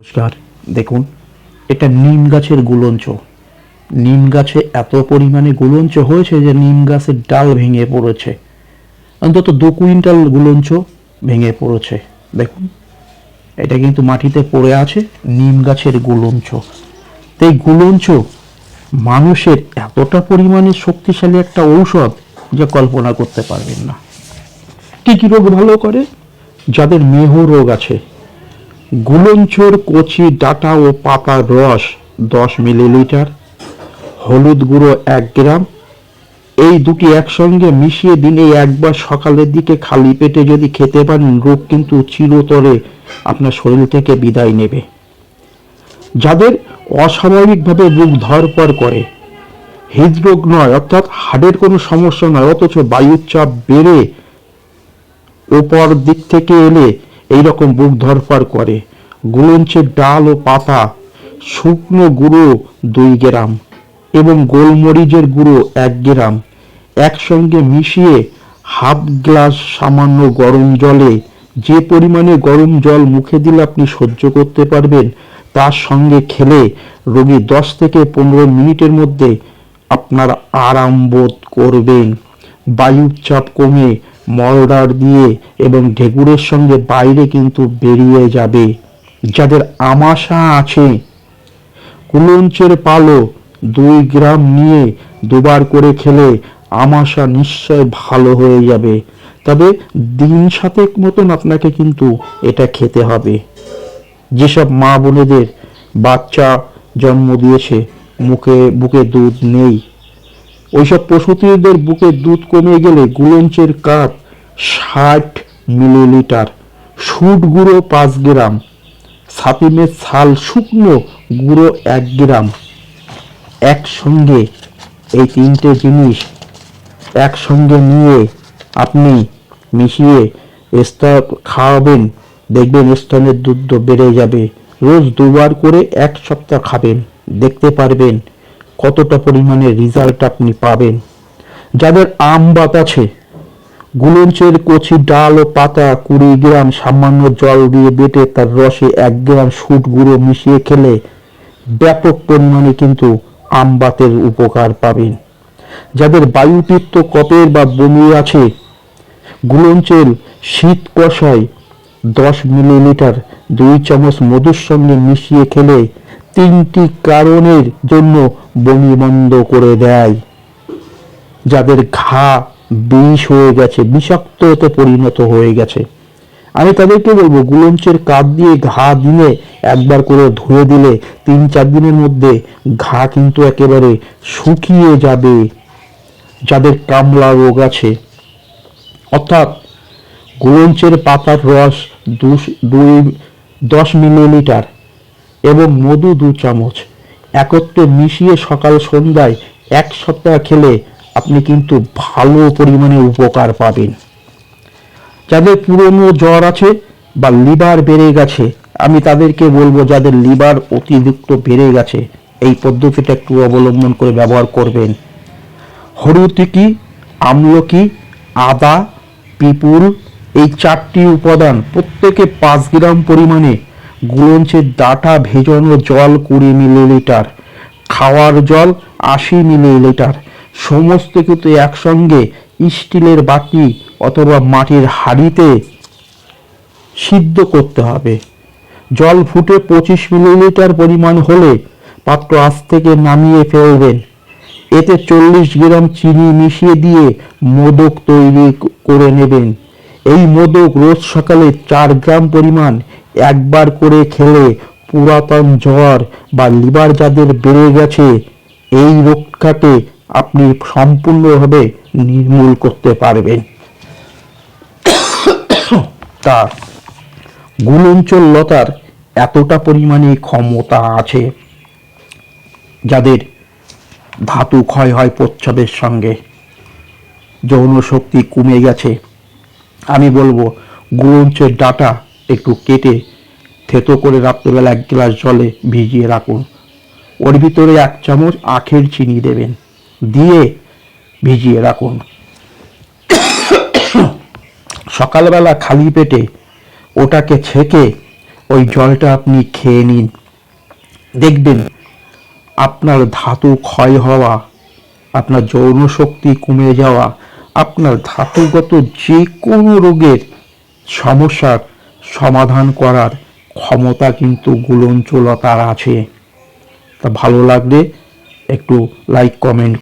নমস্কার। দেখুন, এটা নিম গাছের গুলঞ্চ। নিম গাছে এত পরিমাণে গুলঞ্চ হয়েছে যে নিম গাছের ডাল ভেঙে পড়েছে। অন্তত দু কুইন্টাল গুলঞ্চ ভেঙে পড়েছে। দেখুন, এটা কিন্তু মাটিতে পড়ে আছে নিম গাছের গুলঞ্চ। তো এই গুলঞ্চ মানুষের এতটা পরিমাণে শক্তিশালী একটা ঔষধ যা কল্পনা করতে পারবেন না। কী কী রোগ ভালো করে? যাদের মেহ রোগ আছে গুলঞ্চর কচি ডাটা ও পাতার রস দশ মিলিলিটার, হলুদ গুঁড়ো এক গ্রাম, এই দুটি একসঙ্গে মিশিয়ে দিনে একবার সকালের দিকে খালি পেটে যদি খেতে পারেন, রোগ কিন্তু চিরতরে আপনার শরীর থেকে বিদায় নেবে। যাদের অস্বাভাবিকভাবে বুক ধরপর করে, হৃদরোগ নয়, অর্থাৎ হার্টের কোনো সমস্যা নয়, অথচ বায়ুর চাপ বেড়ে ওপর দিক থেকে এলে এই রকম বুক ধরফর করে। গুলঞ্চের ডাল ও পাতা, শুকনো গুঁড়ো দুই গ্রাম এবং গোলমরিচের গুঁড়ো এক গ্রাম। একসঙ্গে মিশিয়ে হাফ গ্লাস সামান্য গরম জলে যে পরিমাণে গরম জল মুখে দিলে আপনি সহ্য করতে পারবেন, তার সঙ্গে খেলে রোগী দশ থেকে পনেরো মিনিটের মধ্যে আপনার আরাম বোধ করবেন। বায়ুর চাপ কমে মলডার দিয়ে এবং ঢেকুরের সঙ্গে বাইরে কিন্তু বেরিয়ে যাবে, যাদের আমাশা আছে। কুলঞ্চের পালো দুই গ্রাম নিয়ে দুবার করে খেলে আমাশা নিশ্চয় ভালো হয়ে যাবে। তবে দিন সাতেক মতন আপনাকে কিন্তু এটা খেতে হবে। যেসব মা বোনেদের বাচ্চা জন্ম দিয়েছে, মুখে বুকে দুধ নেই। ওইসব প্রসূতিদের বুকে দুধ কমে গেলে গুলঞ্চের কাপ ষাট মিলিলিটার সুট গুঁড়ো পাঁচ গ্রাম সাপিমের ছাল শুকনো গুঁড়ো এক গ্রাম। একসঙ্গে এই তিনটে জিনিস একসঙ্গে নিয়ে আপনি মিশিয়ে স্তর খাওয়াবেন, দেখবেন স্তনের দুধ বেড়ে যাবে। রোজ দুবার করে এক সপ্তাহ খাবেন, দেখতে পারবেন কতটা পরিমাণে রেজাল্ট আপনি পাবেন। যাদের আম বাত আছে গুলঞ্চের কচি ডাল ও পাতা কুড়ি গ্রাম সামান্য জল দিয়ে বেটে তার রসে এক গ্রাম সুট গুঁড়ো মিশিয়ে খেলে ব্যাপক পরিমাণে কিন্তু আমবাতের উপকার পাবেন। যাদের বায়ুপিত্ত কপের বা বমি আছে, গুলঞ্চের শীত কষায় দশ মিলিলিটার দুই চামচ মধুর সঙ্গে মিশিয়ে খেলে তিনটি কারণের জন্য বমি বন্ধ করে দেয়। যাদের ঘা বিষ হয়ে গেছে, বিষাক্ততে পরিণত হয়ে গেছে। আমি তাদেরকে বলব, গুলঞ্চের কাপ দিয়ে ঘা দিলে, একবার করে ধুয়ে দিলে, তিন চার দিনের মধ্যে ঘা কিন্তু একেবারে শুকিয়ে যাবে, যাদের কামলা রোগ আছে। অর্থাৎ গুলঞ্চের পাতার রস দুই, দশ মিলিলিটার এবং মধু দু চামচ, একত্রে মিশিয়ে সকাল সন্ধ্যায় এক সপ্তাহ খেলে আপনি কিন্তু ভালো পরিমাণে উপকার পাবেন। যাদের পুরনো জ্বর আছে বা লিভার বেড়ে গেছে, আমি তাদেরকে বলব যাদের লিভার অতিরিক্ত বেড়ে গেছে, এই পদ্ধতিটা একটু অবলম্বন করে ব্যবহার করবেন। হরুতিকি আমলকি, আদা, পিপুল, এই চারটি উপাদান প্রত্যেকে পাঁচ গ্রাম পরিমাণে গুলঞ্চের ডাটা ভেজানো জল কুড়ি মিলিলিটার, খাওয়ার জল আশি মিলিলিটার সমস্ত কিন্তু একসঙ্গে স্টিলের বাটি অথবা মাটির হাঁড়িতে সিদ্ধ করতে হবে। জল ফুটে পঁচিশ মিলিলিটার পরিমাণ হলে পাত্র আজ থেকে নামিয়ে ফেলবেন। এতে চল্লিশ গ্রাম চিনি মিশিয়ে দিয়ে মোদক তৈরি করে নেবেন। এই মোদক রোজ সকালে চার গ্রাম পরিমাণ একবার করে খেলে পুরাতন জ্বর বা লিভার যাদের বেড়ে গেছে, এই রোগটাকে আপনি সম্পূর্ণভাবে নির্মূল করতে পারবেন। তা গুলঞ্চল লতার এতটা পরিমাণে ক্ষমতা আছে যাদের ধাতু ক্ষয় হয় প্রচ্ছদের সঙ্গে। যৌন শক্তি কমে গেছে। আমি বলব গুলঞ্চের ডাটা একটু কেটে থেতো করে রাত্রেবেলা এক গ্লাস জলে ভিজিয়ে রাখুন। ওর ভিতরে এক চামচ আখের চিনি দেবেন। দিয়ে ভিজিয়ে রাখুন। সকালবেলা খালি পেটে ওটাকে ছেঁকে ওই জলটা আপনি খেয়ে নিন। দেখবেন আপনার ধাতু ক্ষয় হওয়া, আপনার যৌন শক্তি কমে যাওয়া, আপনার ধাতুগত যে কোনো রোগের সমস্যার সমাধান করার ক্ষমতা কিন্তু গুলঞ্চলতার আছে। তা ভালো লাগলে একটু লাইক কমেন্ট